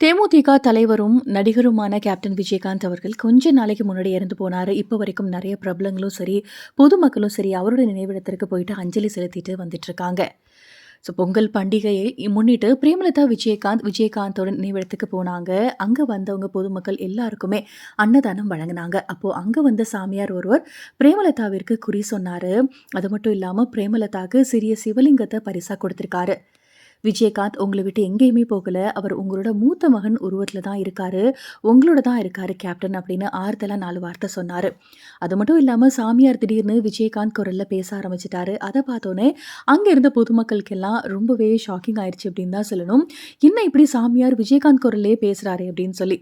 தேமுதிக தலைவரும், நடிகருமான கேப்டன் விஜயகாந்த் அவர்கள் கொஞ்ச நாளைக்கு முன்னாடி இறந்து போனாரு. இப்போ வரைக்கும் நிறைய பிரபலங்களும் சரி, பொதுமக்களும் சரி, அவருடைய நினைவிடத்திற்கு போயிட்டு அஞ்சலி செலுத்திட்டு வந்துட்டுருக்காங்க. ஸோ பொங்கல் பண்டிகையை முன்னிட்டு பிரேமலதா விஜயகாந்த், விஜயகாந்தோட நினைவிடத்துக்கு போனாங்க. அங்கே வந்தவங்க பொதுமக்கள் எல்லாருக்குமே அன்னதானம் வழங்கினாங்க அப்போது அங்கே வந்த சாமியார் ஒருவர் பிரேமலதாவிற்கு குறி சொன்னார் அது மட்டும் இல்லாமல் பிரேமலதாவுக்கு சிறிய சிவலிங்கத்தை பரிசாக கொடுத்துருக்காரு விஜயகாந்த் உங்களை விட்டு எங்கேயுமே போகல. அவர் உங்களோட மூத்த மகன் உருவத்தில் தான் இருக்காரு. உங்களோட தான் இருக்காரு கேப்டன் அப்படின்னு ஆறுதலாக நாலு வார்த்தை சொன்னார் அது மட்டும் இல்லாமல் சாமியார் திடீர்னு விஜயகாந்த் குரலில் பேச ஆரம்பிச்சிட்டாரு அதை பார்த்தோன்னே அங்கே இருந்த பொதுமக்களுக்கெல்லாம் ரொம்பவே ஷாக்கிங் ஆயிடுச்சு அப்படின்னு தான் சொல்லணும். என்ன இப்படி சாமியார் விஜயகாந்த் குரல்லே பேசுகிறாரு அப்படின்னு சொல்லி.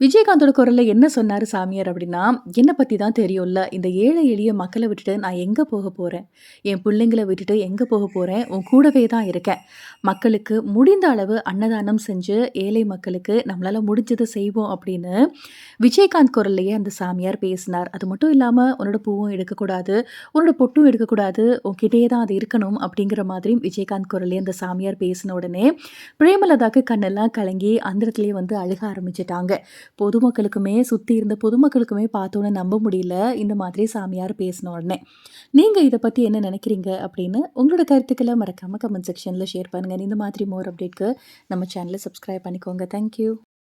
விஜயகாந்தோட குரலில் என்ன சொன்னார் சாமியார் அப்படின்னா, என்னை பற்றி தான் தெரியும்ல. இந்த ஏழை எளிய மக்களை விட்டுட்டு நான் எங்கே போக போகிறேன் என் பிள்ளைங்கள விட்டுட்டு எங்கே போக போகிறேன் உன் கூடவே தான் இருக்கேன். மக்களுக்கு முடிந்த அளவு அன்னதானம் செஞ்சு ஏழை மக்களுக்கு நம்மளால் முடிஞ்சதை செய்வோம்." அப்படின்னு விஜயகாந்த் குரல்லையே அந்த சாமியார் பேசினார். அது மட்டும் இல்லாமல் "உன்னோட பூவும் எடுக்கக்கூடாது, உன்னோட பொட்டும் எடுக்கக்கூடாது. உன்கிட்டயே தான் அது இருக்கணும்." அப்படிங்கிற மாதிரி விஜயகாந்த் குரல்லையே அந்த சாமியார் பேசின உடனே பிரேமலதாக்கு கண்ணெல்லாம் கலங்கி அந்த இடத்துலையே வந்து அழுக ஆரம்பிச்சிட்டாங்க பொதுமக்களுக்குமே சுற்றி இருந்த பொதுமக்களுக்குமே பார்த்தோன்னே நம்ப முடியல. இந்த மாதிரி சாமியார் பேசின உடனே. நீங்கள் இதை பற்றி என்ன நினைக்கிறீங்க? அப்படின்னு உங்களோட கருத்துக்களை மறக்காமல் கமெண்ட் செக்ஷனில் ஷேர் பண்ணுங்க. இந்த மாதிரி மோர் அப்டேட்க்கு நம்ம சேனலை சப்ஸ்கிரைப் பண்ணிக்கோங்க. Thank you.